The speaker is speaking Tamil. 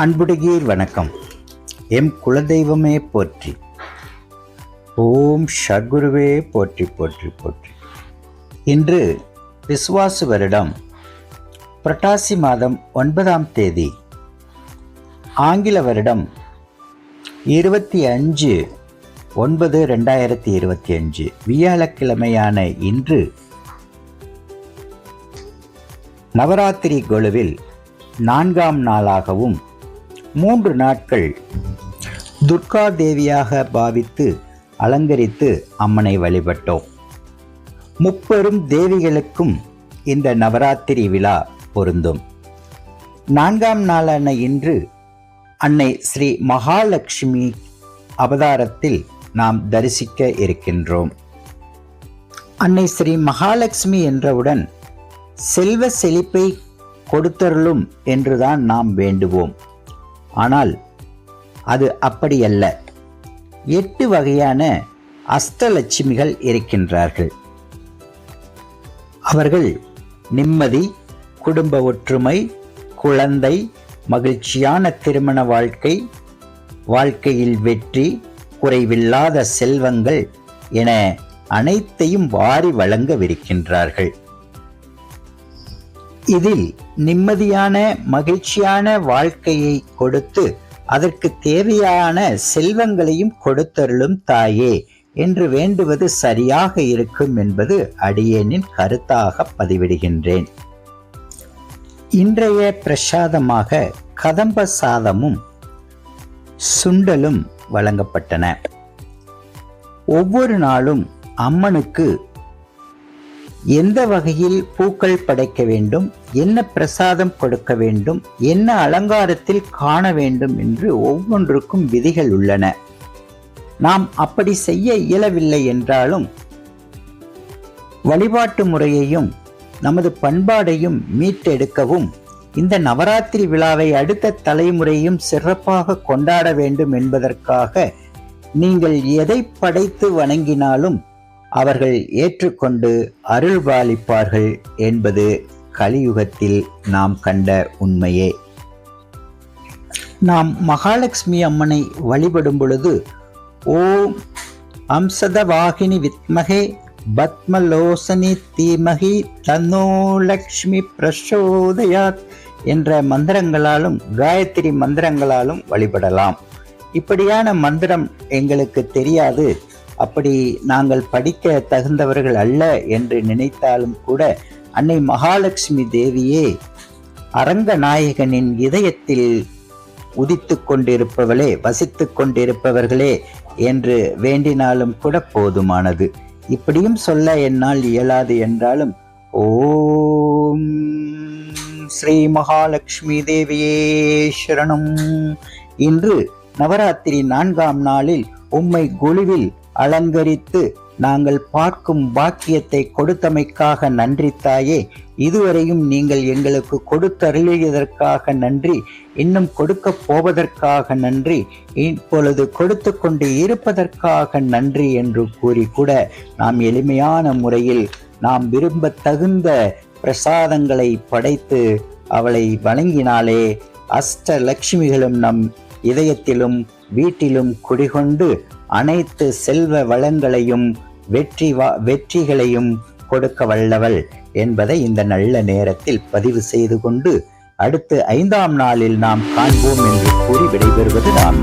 அன்புடையீர் வணக்கம். எம் குலதெய்வமே போற்றி. ஓம் சத்குருவே போற்றி போற்றி போற்றி. இன்று விசுவாசு வருடம் புரட்டாசி மாதம் ஒன்பதாம் தேதி ஆங்கில வருடம் இருபத்தி அஞ்சு ஒன்பது ரெண்டாயிரத்தி இருபத்தி அஞ்சு வியாழக்கிழமையான இன்று நவராத்திரி குழுவில் நான்காம் நாளாகவும் மூன்று நாட்கள் துர்கா தேவியாக பாவித்து அலங்கரித்து அம்மனை வழிபட்டோம். முப்பெரும் தேவிகளுக்கும் இந்த நவராத்திரி விழா பொருந்தும். நான்காம் நாளான இன்று அன்னை ஸ்ரீ மகாலட்சுமி அவதாரத்தில் நாம் தரிசிக்க இருக்கின்றோம். அன்னை ஸ்ரீ மகாலட்சுமி என்றவுடன் செல்வ செழிப்பை கொடுத்தருளும் என்றுதான் நாம் வேண்டுவோம். ஆனால் அது அப்படியல்ல. எட்டு வகையான அஷ்டலட்சுமிகள் இருக்கின்றார்கள். அவர்கள் நிம்மதி குடும்ப ஒற்றுமை குழந்தை மகிழ்ச்சியான திருமண வாழ்க்கை வாழ்க்கையில் வெற்றி குறைவில்லாத செல்வங்கள் என அனைத்தையும் வாரி வழங்கவிருக்கின்றார்கள். இதில் நிம்மதியான மகிழ்ச்சியான வாழ்க்கையை கொடுத்து அதற்கு தேவையான செல்வங்களையும் கொடுத்தருளும் தாயே என்று வேண்டுவது சரியாக இருக்கும் என்பது அடியேனின் கருத்தாக பதிவிடுகின்றேன். இன்றைய பிரசாதமாக கதம்ப சாதமும் சுண்டலும் வழங்கப்பட்டன. ஒவ்வொரு நாளும் அம்மனுக்கு எந்த வகையில் பூக்கள் படைக்க வேண்டும் என்ன பிரசாதம் கொடுக்க வேண்டும் என்ன அலங்காரத்தில் காண வேண்டும் என்று ஒவ்வொன்றுக்கும் விதிகள் உள்ளன. நாம் அப்படி செய்ய இயலவில்லை என்றாலும் வழிபாட்டு முறையையும் நமது பண்பாடையும் மீட்டெடுக்கவும் இந்த நவராத்திரி விழாவை அடுத்த தலைமுறையும் சிறப்பாக கொண்டாட வேண்டும் என்பதற்காக நீங்கள் எதை படைத்து வணங்கினாலும் அவர்கள் ஏற்றுக்கொண்டு அருள்பாலிப்பார்கள் என்பது கலியுகத்தில் நாம் கண்ட உண்மையே. நாம் மகாலட்சுமி அம்மனை வழிபடும் பொழுது ஓம் அம்சத வாகினி வித்மகே பத்மலோசனி தீமகி தன்னோ லக்ஷ்மி பிரசோதயாத் என்ற மந்திரங்களாலும் காயத்ரி மந்திரங்களாலும் வழிபடலாம். இப்படியான மந்திரம் எங்களுக்கு தெரியாது. அப்படி நாங்கள் படிக்க தகுந்தவர்கள் அல்ல என்று நினைத்தாலும் கூட அன்னை மகாலட்சுமி தேவியே அரங்கநாயகனின் இதயத்தில் உதித்து கொண்டிருப்பவளே வசித்து கொண்டிருப்பவர்களே என்று வேண்டினாலும் கூட போதுமானது. இப்படியும் சொல்ல என்னால் இயலாது என்றாலும் ஓம் ஸ்ரீ மகாலட்சுமி தேவியே சரணம். இன்று நவராத்திரி நான்காம் நாளில் உம்மை குழுவில் அலங்கரித்து நாங்கள் பார்க்கும் பாக்கியத்தை கொடுத்தமைக்காக நன்றி தாயே. இதுவரையும் நீங்கள் எங்களுக்கு கொடுத்தருளியதற்காக நன்றி இன்னும் கொடுக்க போவதற்காக நன்றி இப்பொழுது கொடுத்து கொண்டு இருப்பதற்காக நன்றி என்று கூறி கூட நாம் எளிமையான முறையில் நாம் விரும்ப தகுந்த பிரசாதங்களை படைத்து அவளை வணங்கினாலே அஷ்ட லட்சுமிகளும் நம் இதயத்திலும் வீட்டிலும் குடிகொண்டு அனைத்து செல்வ வளங்களையும் வெற்றி வா வெற்றிகளையும் கொடுக்க வல்லவள் என்பதை இந்த நல்ல நேரத்தில் பதிவு செய்து கொண்டு அடுத்து ஐந்தாம் நாளில் நாம் காண்போம் என்று கூறி விடைபெறுவது நாம்